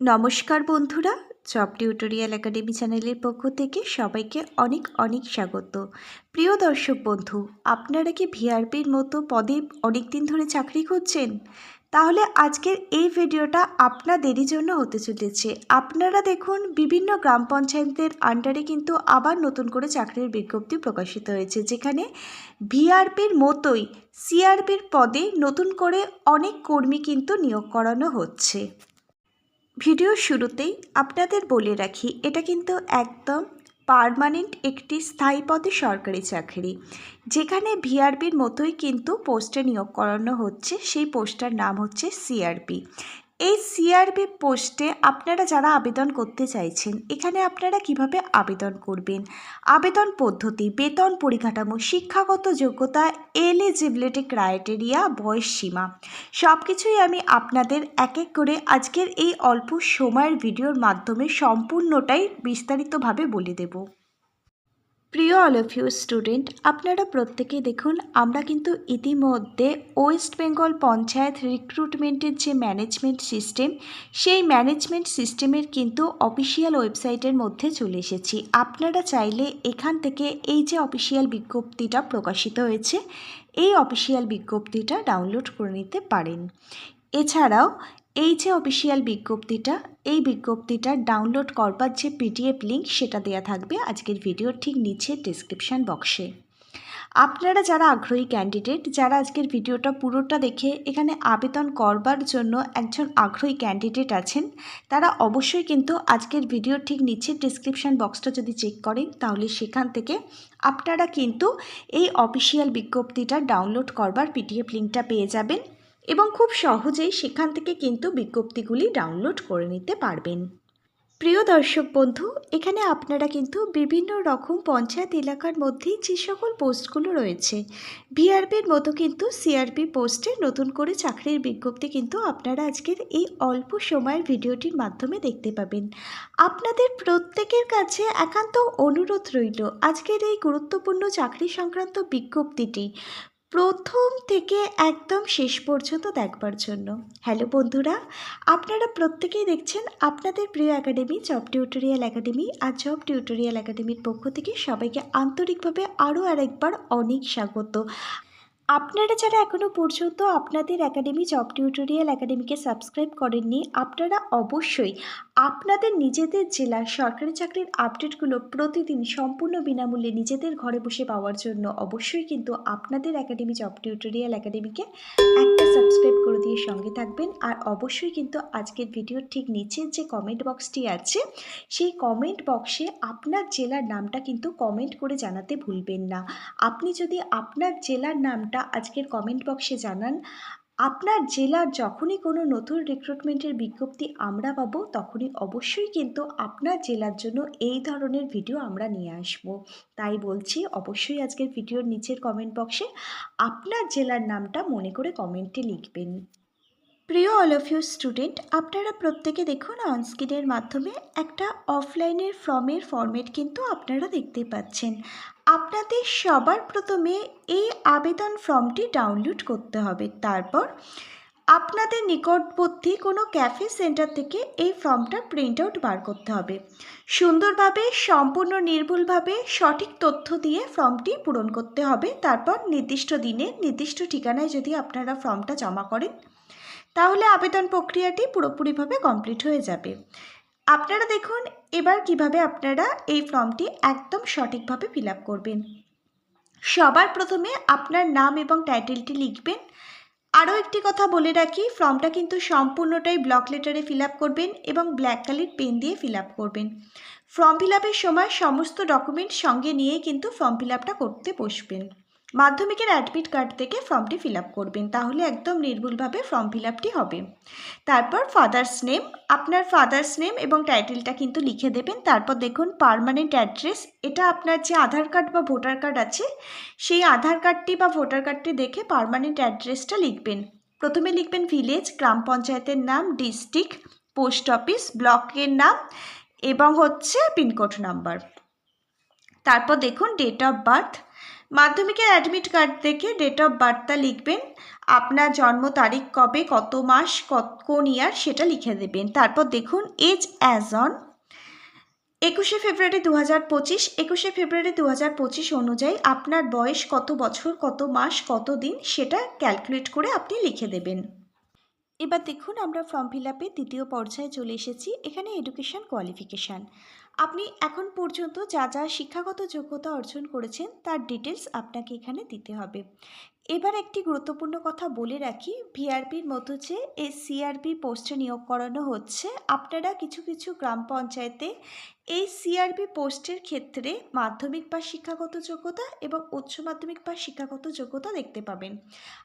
নমস্কার বন্ধুরা, job tutorial academy চ্যানেলের পক্ষ থেকে সবাইকে অনেক অনেক স্বাগত। প্রিয় দর্শক বন্ধু, আপনারা কি ভিআরপির মতো পদে অনেক দিন ধরে চাকরি করছেন তাহলে আজকের এই ভিডিওটা আপনাদেরই জন্য হতে চলেছে। আপনারা দেখুন, বিভিন্ন গ্রাম পঞ্চায়েতের আন্ডারে কিন্তু আবার নতুন করে চাকরির বিজ্ঞপ্তি প্রকাশিত হয়েছে, যেখানে ভিআরপির মতোই সিআরপির পদে নতুন করে অনেক কর্মী কিন্তু নিয়োগ করানো হচ্ছে। ভিডিওর শুরুতেই আপনাদের বলে রাখি, এটা কিন্তু একদম পারমানেন্ট একটি স্থায়ী পদে সরকারি চাকরি। যেখানে ভিআরপির মতোই কিন্তু পোস্টে নিয়োগ করানো হচ্ছে, সেই পোস্টটার নাম হচ্ছে সিআরপি। এই সিআরপি পোস্টে আপনারা যারা আবেদন করতে চাইছেন, এখানে আপনারা কীভাবে আবেদন করবেন? আবেদন পদ্ধতি, বেতন পরিকাঠামো, শিক্ষাগত যোগ্যতা এলিজিবিলিটি ক্রাইটেরিয়া বয়স সীমা সব কিছুই আমি আপনাদের এক এক করে আজকের এই অল্প সময়ের ভিডিওর মাধ্যমে সম্পূর্ণটাই বিস্তারিতভাবে বলে দেব। প্রিয় অল অফ ইউ স্টুডেন্ট আপনারা প্রত্যেকেই দেখুন, আমরা কিন্তু ইতিমধ্যে ওয়েস্ট বেঙ্গল পঞ্চায়েত রিক্রুটমেন্টের যে ম্যানেজমেন্ট সিস্টেম সেই ম্যানেজমেন্ট সিস্টেমের কিন্তু অফিসিয়াল ওয়েবসাইটের মধ্যে চলে এসেছি। আপনারা চাইলে এখান থেকে এই যে অফিসিয়াল বিজ্ঞপ্তিটা প্রকাশিত হয়েছে, এই অফিসিয়াল বিজ্ঞপ্তিটা ডাউনলোড করে নিতে পারেন। এছাড়াও এই যে অফিসিয়াল বিজ্ঞপ্তিটা, এই বিজ্ঞপ্তিটা ডাউনলোড করবার যে পিডিএফ লিঙ্ক সেটা দেওয়া থাকবে আজকের ভিডিওর ঠিক নিচে ডিসক্রিপশান বক্সে আপনারা যারা আগ্রহী ক্যান্ডিডেট যারা আজকের ভিডিওটা পুরোটা দেখে এখানে আবেদন করবার জন্য একজন আগ্রহী ক্যান্ডিডেট আছেন, তারা অবশ্যই কিন্তু আজকের ভিডিওর ঠিক নিচের ডিসক্রিপশান বক্সটা যদি চেক করেন, তাহলে সেখান থেকে আপনারা কিন্তু এই অফিসিয়াল বিজ্ঞপ্তিটা ডাউনলোড করবার পিডিএফ লিঙ্কটা পেয়ে যাবেন। এবং খুব সহজেই সেখান থেকে কিন্তু বিজ্ঞপ্তিগুলি ডাউনলোড করে নিতে পারবেন। প্রিয় দর্শক বন্ধু, এখানে আপনারা কিন্তু বিভিন্ন রকম পঞ্চায়েত এলাকার মধ্যেই যে সকল পোস্টগুলো রয়েছে ভিআরপির মতো কিন্তু সিআরপি পোস্টে নতুন করে চাকরির বিজ্ঞপ্তি কিন্তু আপনারা আজকের এই অল্প সময়ের ভিডিওটির মাধ্যমে দেখতে পাবেন। আপনাদের প্রত্যেকের কাছে একান্ত অনুরোধ রইল আজকের এই গুরুত্বপূর্ণ চাকরি সংক্রান্ত বিজ্ঞপ্তিটি প্রথম থেকে একদম শেষ পর্যন্ত দেখবার জন্য। হ্যালো বন্ধুরা, আপনারা প্রত্যেকেই দেখছেন আপনাদের প্রিয় একাডেমি জব টিউটোরিয়াল একাডেমি। আর জব টিউটোরিয়াল একাডেমির পক্ষ থেকে সবাইকে আন্তরিকভাবে আরও আরেকবার অনেক স্বাগত। আপনারা যারা এখনও পর্যন্ত আপনাদের একাডেমি জব টিউটোরিয়াল একাডেমিকে সাবস্ক্রাইব করেননি, আপনারা অবশ্যই আপনাদের নিজেদের জেলার সরকারি চাকরির আপডেটগুলো প্রতিদিন সম্পূর্ণ বিনামূল্যে নিজেদের ঘরে বসে পাওয়ার জন্য অবশ্যই কিন্তু আপনাদের একাডেমি জব টিউটোরিয়াল একাডেমিকে একটা সাবস্ক্রাইব করে দিয়ে সঙ্গে থাকবেন। আর অবশ্যই কিন্তু আজকের ভিডিওর ঠিক নিচের যে কমেন্ট বক্সটি আছে, সেই কমেন্ট বক্সে আপনার জেলার নামটা কিন্তু কমেন্ট করে জানাতে ভুলবেন না। আপনি যদি আপনার জেলার নামটা আজকের কমেন্ট বক্সে জানান আপনার জেলার যখনই কোনো নতুন রিক্রুটমেন্টের বিজ্ঞপ্তি আমরা পাবো, তখনই অবশ্যই কিন্তু আপনার জেলার জন্য এই ধরনের ভিডিও আমরা নিয়ে আসব। তাই বলছি, অবশ্যই আজকের ভিডিওর নিচের কমেন্ট বক্সে আপনার জেলার নামটা মনে করে কমেন্টে লিখবেন। প্রিয় অল অফ ইউ স্টুডেন্ট আপনারা প্রত্যেকে দেখুন অনস্ক্রিনের মাধ্যমে একটা অফলাইনের ফর্মের ফর্মেট কিন্তু আপনারা দেখতে পাচ্ছেন। আপনাদের সবার প্রথমে এই আবেদন ফর্মটি ডাউনলোড করতে হবে। তারপর আপনাদের নিকটবর্তী কোনো ক্যাফে সেন্টার থেকে এই ফর্মটা প্রিন্ট আউট বার করতে হবে। সুন্দরভাবে, সম্পূর্ণ নির্ভুলভাবে সঠিক তথ্য দিয়ে ফর্মটি পূরণ করতে হবে। তারপর নির্দিষ্ট দিনে, নির্দিষ্ট ঠিকানায় যদি আপনারা ফর্মটা জমা করেন, তাহলে আবেদন প্রক্রিয়াটি পুরোপুরিভাবে কমপ্লিট হয়ে যাবে। আপনারা দেখুন এবার কীভাবে আপনারা এই ফর্মটি একদম সঠিকভাবে ফিল করবেন। সবার প্রথমে আপনার নাম এবং টাইটেলটি লিখবেন। আরও একটি কথা বলে রাখি, ফর্মটা কিন্তু সম্পূর্ণটাই ব্লক লেটারে ফিল করবেন এবং ব্ল্যাক কালির পেন দিয়ে ফিল করবেন। ফর্ম ফিল সময় সমস্ত ডকুমেন্ট সঙ্গে নিয়ে কিন্তু ফর্ম ফিল করতে বসবেন। মাধ্যমিকের অ্যাডমিট কার্ড থেকে ফর্মটি ফিল আপ করবেন, তাহলে একদম নির্ভুলভাবে ফর্ম ফিল আপটি হবে। তারপর ফাদার্স নেম আপনার ফাদার্স নেম এবং টাইটেলটা কিন্তু লিখে দেবেন। তারপর দেখুন পারমানেন্ট অ্যাড্রেস এটা আপনার যে আধার কার্ড বা ভোটার কার্ড আছে, সেই আধার কার্ডটি বা ভোটার কার্ডটি দেখে পারমানেন্ট অ্যাড্রেসটা লিখবেন। প্রথমে লিখবেন ভিলেজ গ্রাম পঞ্চায়েতের নাম ডিস্ট্রিক্ট পোস্ট অফিস ব্লকের নাম এবং হচ্ছে পিনকোড নাম্বার তারপর দেখুন ডেট অফ বার্থ মাধ্যমিকের অ্যাডমিট কার্ড থেকে ডেট অফ বার্থটা লিখবেন। আপনার জন্ম তারিখ কবে, কত মাস, কত, কোন ইয়ার সেটা লিখে দেবেন। তারপর দেখুন এজ অ্যাজ অন একুশে ফেব্রুয়ারি দু হাজার পঁচিশ, একুশে ফেব্রুয়ারি দু হাজার পঁচিশ অনুযায়ী আপনার বয়স কত বছর, কত মাস, কত দিন সেটা ক্যালকুলেট করে আপনি লিখে দেবেন। এবার দেখুন আমরা ফর্ম ফিল আপে দ্বিতীয় পর্যায়ে চলে এসেছি। এখানে এডুকেশন কোয়ালিফিকেশান আপনি এখন পর্যন্ত যা যা শিক্ষাগত যোগ্যতা অর্জন করেছেন, তার ডিটেলস আপনাকে এখানে দিতে হবে। এবার একটি গুরুত্বপূর্ণ কথা বলে রাখি। ভিআরপির মতো যে এই সিআরপি পোস্টে নিয়োগ করানো হচ্ছে, আপনারা কিছু কিছু গ্রাম পঞ্চায়েতে এই সিআরপি পোস্টের ক্ষেত্রে মাধ্যমিক বা শিক্ষাগত যোগ্যতা এবং উচ্চ মাধ্যমিক বা শিক্ষাগত যোগ্যতা দেখতে পাবেন।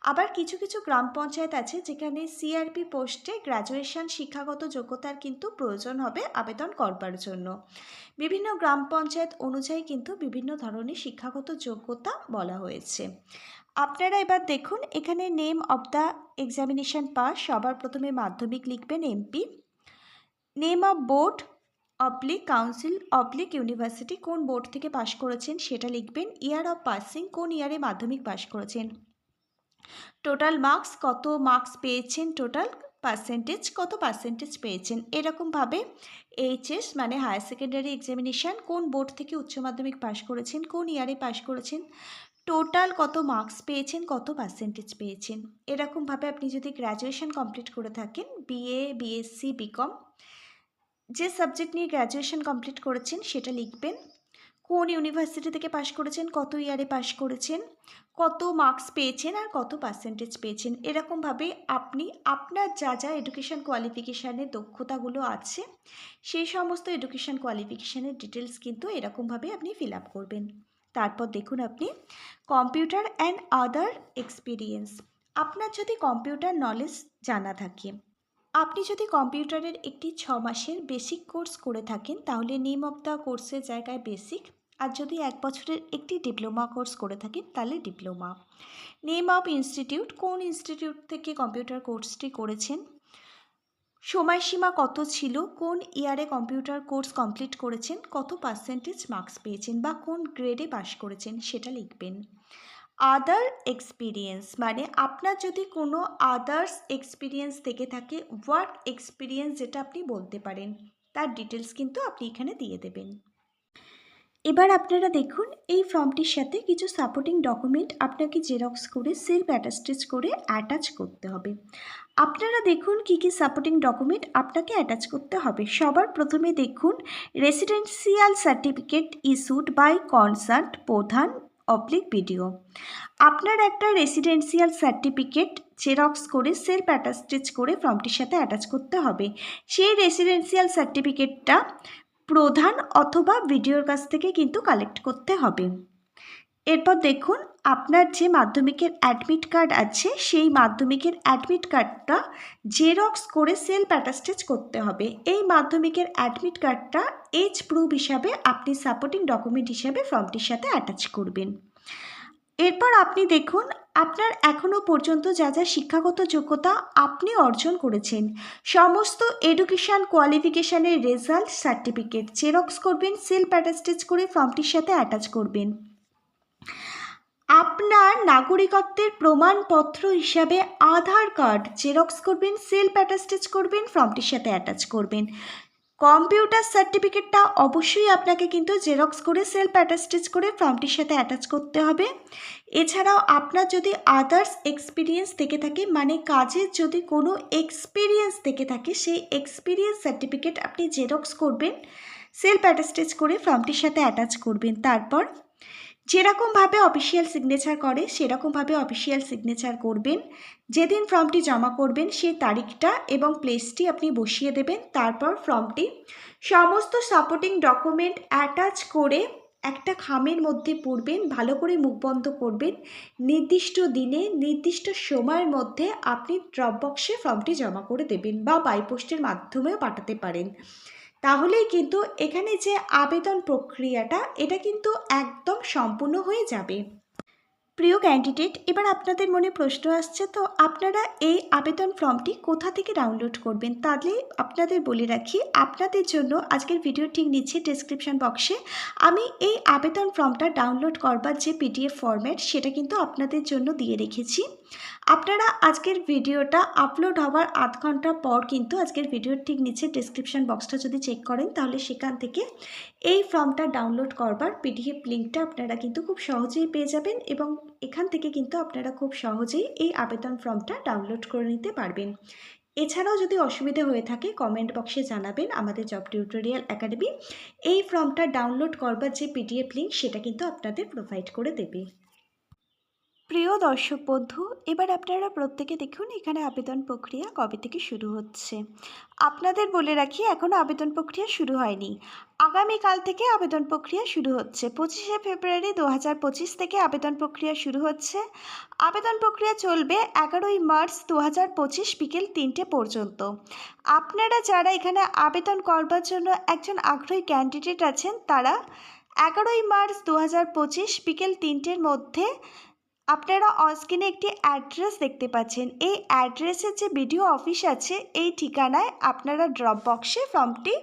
আবার কিছু কিছু গ্রাম পঞ্চায়েত আছে যেখানে সিআরপি পোস্টে গ্র্যাজুয়েশন শিক্ষাগত যোগ্যতার কিন্তু প্রয়োজন হবে আবেদন করবার জন্য। বিভিন্ন গ্রাম পঞ্চায়েত অনুযায়ী কিন্তু বিভিন্ন ধরনের শিক্ষাগত যোগ্যতা বলা হয়েছে। আপনারা এবার দেখুন, এখানে name of the examination pass সবার প্রথমে মাধ্যমিক লিখবেন MP name of board oblique council oblique university কোন বোর্ড থেকে পাশ করেছেন সেটা লিখবেন। ইয়ার অফ পাসিং কোন ইয়ারে মাধ্যমিক পাশ করেছেন। টোটাল মার্কস কত মার্কস পেয়েছেন টোটাল পার্সেন্টেজ কত পার্সেন্টেজ পেয়েছেন? এরকমভাবে এইচএস মানে হায়ার সেকেন্ডারি এক্সামিনেশান কোন বোর্ড থেকে উচ্চ মাধ্যমিক পাশ করেছেন, কোন ইয়ারে পাশ করেছেন টোটাল কত মার্কস পেয়েছেন, কত পার্সেন্টেজ পেয়েছেন? এরকমভাবে আপনি যদি গ্র্যাজুয়েশন কমপ্লিট করে থাকেন বিএ বিএসসি বিকম যে সাবজেক্ট নিয়ে গ্র্যাজুয়েশন কমপ্লিট করেছেন সেটা লিখবেন। কোন ইউনিভার্সিটি থেকে পাশ করেছেন, কত ইয়ারে পাশ করেছেন, কত মার্কস পেয়েছেন আর কত পার্সেন্টেজ পেয়েছেন এরকমভাবে আপনি, আপনার যা যা এডুকেশান কোয়ালিফিকেশানের দক্ষতাগুলো আছে, সেই সমস্ত এডুকেশান কোয়ালিফিকেশানের ডিটেলস কিন্তু এরকমভাবে আপনি ফিল আপ করবেন। তারপর দেখুন আপনি কম্পিউটার অ্যান্ড আদার এক্সপিরিয়েন্স আপনার যদি কম্পিউটার নলেজ জানা থাকে, আপনি যদি কম্পিউটারের একটি ছ মাসের বেসিক কোর্স করে থাকেন, তাহলে নেম অফ দ্য কোর্সের জায়গায় বেসিক আর যদি এক বছরের একটি ডিপ্লোমা কোর্স করে থাকেন, তাহলে ডিপ্লোমা। নেম অফ ইনস্টিটিউট, কোন ইনস্টিটিউট থেকে কম্পিউটার কোর্সটি করেছেন? সময়সীমা কত ছিল? কোন ইয়ারে কম্পিউটার কোর্স কমপ্লিট করেছেন? কত পার্সেন্টেজ মার্কস পেয়েছেন বা কোন গ্রেডে পাশ করেছেন, সেটা লিখবেন। আদার এক্সপিরিয়েন্স মানে আপনার যদি কোনো আদার্স এক্সপিরিয়েন্স থেকে থাকে, ওয়ার্ক এক্সপিরিয়েন্স যেটা আপনি বলতে পারেন, তার ডিটেলস কিন্তু আপনি এখানে দিয়ে দেবেন। এবার আপনারা দেখুন, এই ফর্মটির সাথে কিছু সাপোর্টিং ডকুমেন্ট আপনাকে জেরক্স করে সেলফ অ্যাটাস্টেজ করে অ্যাটাচ করতে হবে। আপনারা দেখুন কি কি সাপোর্টিং ডকুমেন্ট আপনাকে অ্যাটাচ করতে হবে। সবার প্রথমে দেখুন residential certificate issued by concerned প্রধান অবলিক ভিডিও আপনার একটা রেসিডেন্সিয়াল সার্টিফিকেট জেরক্স করে সেলফ অ্যাটাস্টেজ করে ফর্মটির সাথে অ্যাটাচ করতে হবে। সেই রেসিডেন্সিয়াল সার্টিফিকেটটা প্রধান অথবা ভিডিওর কাছ থেকে কিন্তু কালেক্ট করতে হবে। এরপর দেখুন, আপনার যে মাধ্যমিকের অ্যাডমিট কার্ড আছে, সেই মাধ্যমিকের অ্যাডমিট কার্ডটা জেরক্স করে সেলফ অ্যাটাস্টেজ করতে হবে। এই মাধ্যমিকের অ্যাডমিট কার্ডটা এজ প্রুফ হিসাবে আপনি সাপোর্টিং ডকুমেন্ট হিসাবে ফর্মটির সাথে অ্যাটাচ করবেন। এরপর আপনি দেখুন, আপনার এখনও পর্যন্ত যা যা শিক্ষাগত যোগ্যতা আপনি অর্জন করেছেন। সমস্ত এডুকেশান কোয়ালিফিকেশানের রেজাল্ট সার্টিফিকেট জেরক্স করবেন সেলফ অ্যাটাস্টেজ করে ফর্মটির সাথে অ্যাটাচ করবেন। আপনার নাগরিকত্বের প্রমাণপত্র হিসাবে আধার কার্ড জেরক্স করবেন সেলফ অ্যাটাস্টেজ করবেন ফর্মটির সাথে অ্যাটাচ করবেন। কম্পিউটার সার্টিফিকেটটা অবশ্যই আপনাকে কিন্তু জেরক্স করে সেলফ অ্যাটাস্টেজ করে ফর্মটির সাথে অ্যাটাচ করতে হবে। এছাড়াও আপনার যদি আদার্স এক্সপিরিয়েন্স থেকে থাকে মানে কাজের যদি কোনো এক্সপিরিয়েন্স থেকে থাকে, সেই এক্সপিরিয়েন্স সার্টিফিকেট আপনি জেরক্স করবেন, সেলফ অ্যাটাস্টেজ করে ফর্মটির সাথে অ্যাটাচ করবেন। তারপর যেরকমভাবে অফিসিয়াল সিগনেচার করে, সেরকমভাবে অফিসিয়াল সিগনেচার করবেন। যেদিন ফর্মটি জমা করবেন, সেই তারিখটা এবং প্লেসটি আপনি বসিয়ে দেবেন। তারপর ফর্মটি সমস্ত সাপোর্টিং ডকুমেন্ট অ্যাটাচ করে একটা খামের মধ্যে পড়বেন, ভালো করে মুখ বন্ধ করবেন। নির্দিষ্ট দিনে, নির্দিষ্ট সময়ের মধ্যে আপনি ড্রপ বক্সে ফর্মটি জমা করে দেবেন বা বাইপোস্টের মাধ্যমেও পাঠাতে পারেন। তাহলেই কিন্তু এখানে যে আবেদন প্রক্রিয়াটা এটা কিন্তু একদম সম্পূর্ণ হয়ে যাবে। প্রিয় ক্যান্ডিডেট এবার আপনাদের মনে প্রশ্ন আসছে, তো আপনারা এই আবেদন ফর্মটি কোথা থেকে ডাউনলোড করবেন? তাহলে আপনাদের বলে রাখি, আপনাদের জন্য আজকের ভিডিও ঠিক নিচ্ছে ডেসক্রিপশন বক্সে আমি এই আবেদন ফর্মটা ডাউনলোড করবার যে পিডিএফ ফর্ম্যাট সেটা কিন্তু আপনাদের জন্য দিয়ে রেখেছি। আপনারা আজকের ভিডিওটা আপলোড হওয়ার আধ ঘণ্টা পর কিন্তু আজকের ভিডিওর ঠিক নিচে ডেসক্রিপশন বক্সটা যদি চেক করেন, তাহলে সেখান থেকে এই ফর্মটা ডাউনলোড করবার পিডিএফ লিঙ্কটা আপনারা কিন্তু খুব সহজেই পেয়ে যাবেন এবং এখান থেকে কিন্তু আপনারা খুব সহজেই এই আবেদন ফর্মটা ডাউনলোড করে নিতে পারবেন। এছাড়াও যদি অসুবিধে হয়ে থাকে কমেন্ট বক্সে জানাবেন আমাদের জব টিউটোরিয়াল একাডেমি এই ফর্মটা ডাউনলোড করবার যে পিডিএফ লিঙ্ক সেটা কিন্তু আপনাদের প্রোভাইড করে দেবে। প্রিয় দর্শক বন্ধু, এবার আপনারা প্রত্যেকে দেখুন এখানে আবেদন প্রক্রিয়া কবে থেকে শুরু হচ্ছে। আপনাদের বলে রাখি এখনও আবেদন প্রক্রিয়া শুরু হয়নি। আগামীকাল থেকে আবেদন প্রক্রিয়া শুরু হচ্ছে। পঁচিশে ফেব্রুয়ারি দু হাজার পঁচিশ থেকে আবেদন প্রক্রিয়া শুরু হচ্ছে। আবেদন প্রক্রিয়া চলবে এগারোই মার্চ দু হাজার পঁচিশ বিকেল তিনটে পর্যন্ত। আপনারা যারা এখানে আবেদন করবার জন্য একজন আগ্রহী ক্যান্ডিডেট আছেন, তারা এগারোই মার্চ দু হাজার পঁচিশ বিকেল তিনটের মধ্যে আপনারা অনস্ক্রিনে একটি অ্যাড্রেস দেখতে পাচ্ছেন। এই অ্যাড্রেসের যে বিডিও অফিস আছে, এই ঠিকানায় আপনারা ড্রপ বক্সে ফর্মটি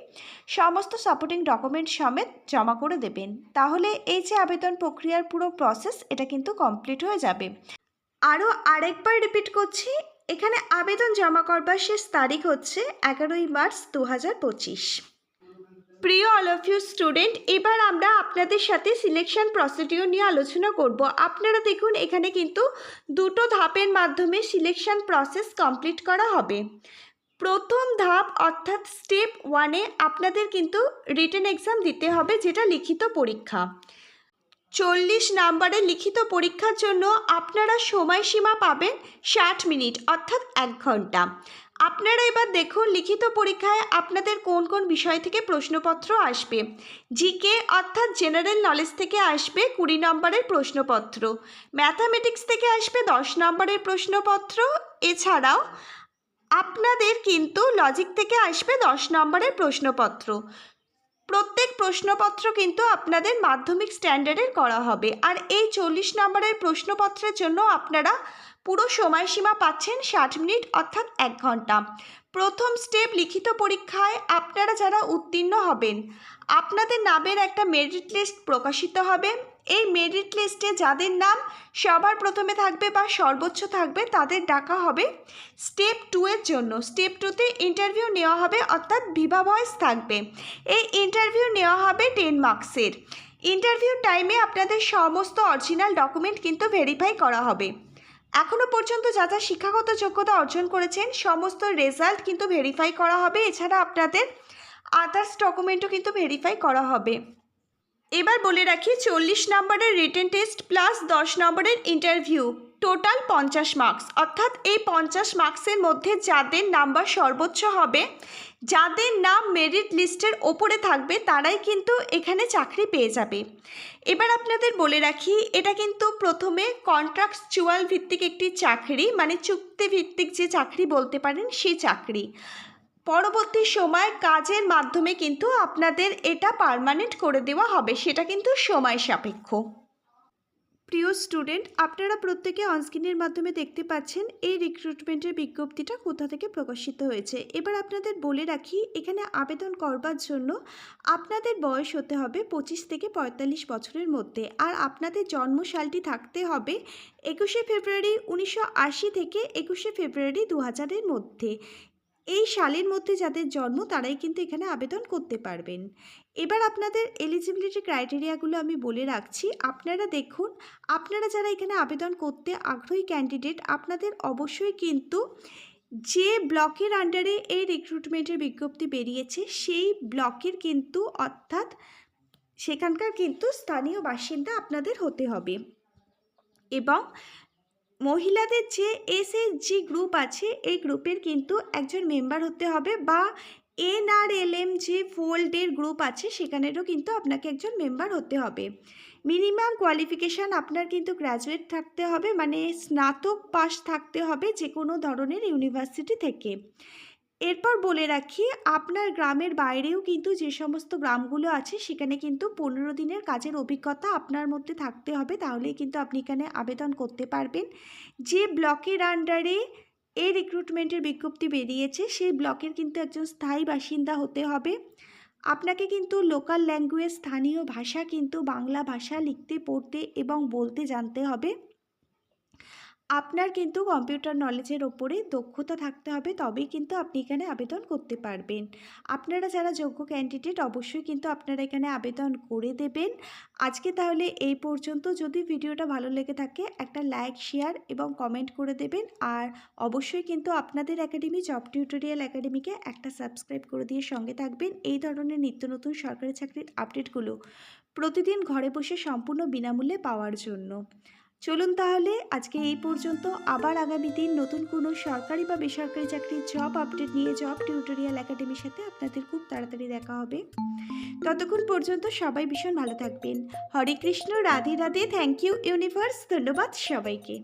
সমস্ত সাপোর্টিং ডকুমেন্ট সমেত জমা করে দেবেন। তাহলে এই যে আবেদন প্রক্রিয়ার পুরো প্রসেস, এটা কিন্তু কমপ্লিট হয়ে যাবে। আরও আরেকবার রিপিট করছি, এখানে আবেদন জমা করবার শেষ তারিখ হচ্ছে এগারোই মার্চ দু হাজার পঁচিশ। প্রিয় অল অফ ইউ স্টুডেন্ট এবার আমরা আপনাদের সাথে সিলেকশন প্রসিডিওর নিয়ে আলোচনা করব। আপনারা দেখুন, এখানে কিন্তু দুটো ধাপের মাধ্যমে সিলেকশন প্রসেস কমপ্লিট করা হবে। প্রথম ধাপ, অর্থাৎ স্টেপ ওয়ানে আপনাদের কিন্তু রিটেন এক্সাম দিতে হবে, যেটা লিখিত পরীক্ষা। চল্লিশ নাম্বারের লিখিত পরীক্ষার জন্য আপনারা সময়সীমা পাবেন ষাট মিনিট, অর্থাৎ এক ঘণ্টা। আপনারা এবার দেখুন লিখিত পরীক্ষায় আপনাদের কোন কোন বিষয় থেকে প্রশ্নপত্র আসবে। জিকে অর্থাৎ জেনারেল নলেজ থেকে আসবে কুড়ি নম্বরের প্রশ্নপত্র। ম্যাথামেটিক্স থেকে আসবে দশ নম্বরের প্রশ্নপত্র। এছাড়াও আপনাদের কিন্তু লজিক থেকে আসবে দশ নম্বরের প্রশ্নপত্র। প্রত্যেক প্রশ্নপত্র কিন্তু আপনাদের মাধ্যমিক স্ট্যান্ডার্ডের করা হবে। আর এই চল্লিশ নম্বরের প্রশ্নপত্রের জন্য আপনারা পুরো সময়সীমা পাচ্ছেন ষাট মিনিট অর্থাৎ এক ঘণ্টা। প্রথম স্টেপ লিখিত পরীক্ষায় আপনারা যারা উত্তীর্ণ হবেন, আপনাদের নামের একটা মেরিট লিস্ট প্রকাশিত হবে। এই মেরিট লিস্টে যাদের নাম সবার প্রথমে থাকবে বা সর্বোচ্চ থাকবে তাদের ডাকা হবে স্টেপ টু এর জন্য। স্টেপ টুতে ইন্টারভিউ নেওয়া হবে অর্থাৎ ভিভা ভয়েস থাকবে। এই ইন্টারভিউ নেওয়া হবে টেন মার্কসের ইন্টারভিউ টাইমে আপনাদের সমস্ত অরিজিনাল ডকুমেন্ট কিন্তু ভেরিফাই করা হবে। এখনও পর্যন্ত যা যা শিক্ষাগত যোগ্যতা অর্জন করেছেন, সমস্ত রেজাল্ট কিন্তু ভেরিফাই করা হবে। এছাড়া আপনাদের আদার্স ডকুমেন্টও কিন্তু ভেরিফাই করা হবে। এবার বলে রাখি, চল্লিশ নম্বরের রিটেন টেস্ট প্লাস দশ নম্বরের ইন্টারভিউ টোটাল পঞ্চাশ মার্কস অর্থাৎ এই পঞ্চাশ মার্কসের মধ্যে যাদের নাম্বার সর্বোচ্চ হবে যাদের নাম মেরিট লিস্টের ওপরে থাকবে, তারাই কিন্তু এখানে চাকরি পেয়ে যাবে। এবার আপনাদের বলে রাখি, এটা কিন্তু প্রথমে কন্ট্রাকচুয়াল ভিত্তিক একটি চাকরি মানে চুক্তি ভিত্তিক যে চাকরি বলতে পারেন সেই চাকরি। পরবর্তী সময় কাজের মাধ্যমে কিন্তু আপনাদের এটা পার্মানেন্ট করে দেওয়া হবে, সেটা কিন্তু সময় সাপেক্ষ। প্রিয় স্টুডেন্ট, আপনারা প্রত্যেকে অনস্ক্রিনের মাধ্যমে দেখতে পাচ্ছেন এই রিক্রুটমেন্টের বিজ্ঞপ্তিটা কোথা থেকে প্রকাশিত হয়েছে। এবার আপনাদের বলে রাখি, এখানে আবেদন করবার জন্য আপনাদের বয়স হতে হবে পঁচিশ থেকে পঁয়তাল্লিশ বছরের মধ্যে আর আপনাদের জন্মসালটি থাকতে হবে একুশে ফেব্রুয়ারি উনিশশো আশি থেকে একুশে ফেব্রুয়ারি দু হাজারের মধ্যে। এই সালের মধ্যে যাদের জন্ম, তারাই কিন্তু এখানে আবেদন করতে পারবেন। এবার আপনাদের এলিজিবিলিটি ক্রাইটেরিয়াগুলো আমি বলে রাখছি। আপনারা দেখুন, আপনারা যারা এখানে আবেদন করতে আগ্রহী ক্যান্ডিডেট আপনাদের অবশ্যই কিন্তু যে ব্লকের আন্ডারে এই রিক্রুটমেন্টের বিজ্ঞপ্তি বেরিয়েছে, সেই ব্লকের কিন্তু, অর্থাৎ সেখানকার কিন্তু স্থানীয় বাসিন্দা আপনাদের হতে হবে। এবং মহিলাদের যে এসএসজি গ্রুপ আছে, এই গ্রুপের কিন্তু একজন মেম্বার হতে হবে বা এনআরএলএম যে ফোল্ডের গ্রুপ আছে, সেখানেরও কিন্তু আপনাকে একজন মেম্বার হতে হবে। মিনিমাম কোয়ালিফিকেশান আপনার কিন্তু গ্র্যাজুয়েট থাকতে হবে মানে স্নাতক পাশ থাকতে হবে যে কোনো ধরনের ইউনিভার্সিটি থেকে। এরপর বলে রাখি, আপনার গ্রামের বাইরেও কিন্তু যে সমস্ত গ্রামগুলো আছে, সেখানে কিন্তু পনেরো দিনের কাজের অভিজ্ঞতা আপনার মধ্যে থাকতে হবে। তাহলেই কিন্তু আপনি এখানে আবেদন করতে পারবেন। যে ব্লকের আন্ডারে এই রিক্রুটমেন্টের বিজ্ঞপ্তি বেরিয়েছে, সেই ব্লকের কিন্তু একজন স্থায়ী বাসিন্দা হতে হবে। আপনাকে কিন্তু লোকাল ল্যাঙ্গুয়েজ স্থানীয় ভাষা কিন্তু বাংলা ভাষা লিখতে, পড়তে এবং বলতে জানতে হবে। আপনার কিন্তু কম্পিউটার নলেজের ওপরে দক্ষতা থাকতে হবে, তবেই কিন্তু আপনি এখানে আবেদন করতে পারবেন। আপনারা যারা যোগ্য ক্যান্ডিডেট অবশ্যই কিন্তু আপনারা এখানে আবেদন করে দেবেন। আজকে তাহলে এই পর্যন্ত। যদি ভিডিওটা ভালো লেগে থাকে, একটা লাইক শেয়ার এবং কমেন্ট করে দেবেন। আর অবশ্যই কিন্তু আপনাদের একাডেমি জব টিউটোরিয়াল একাডেমিকে একটা সাবস্ক্রাইব করে দিয়ে সঙ্গে থাকবেন। এই ধরনের নিত্য নতুন সরকারি চাকরির আপডেটগুলো প্রতিদিন ঘরে বসে সম্পূর্ণ বিনামূল্যে পাওয়ার জন্য। চলুন তাহলে আজকে এই পর্যন্ত। আবার আগামী দিন নতুন কোনো সরকারি বা বেসরকারি চাকরির জব আপডেট নিয়ে জব টিউটোরিয়াল একাডেমির সাথে আপনাদের খুব তাড়াতাড়ি দেখা হবে। ততক্ষণ পর্যন্ত সবাই ভীষণ ভালো থাকবেন। Hare Krishna, Radhe Radhe thank you universe ধন্যবাদ সবাইকে।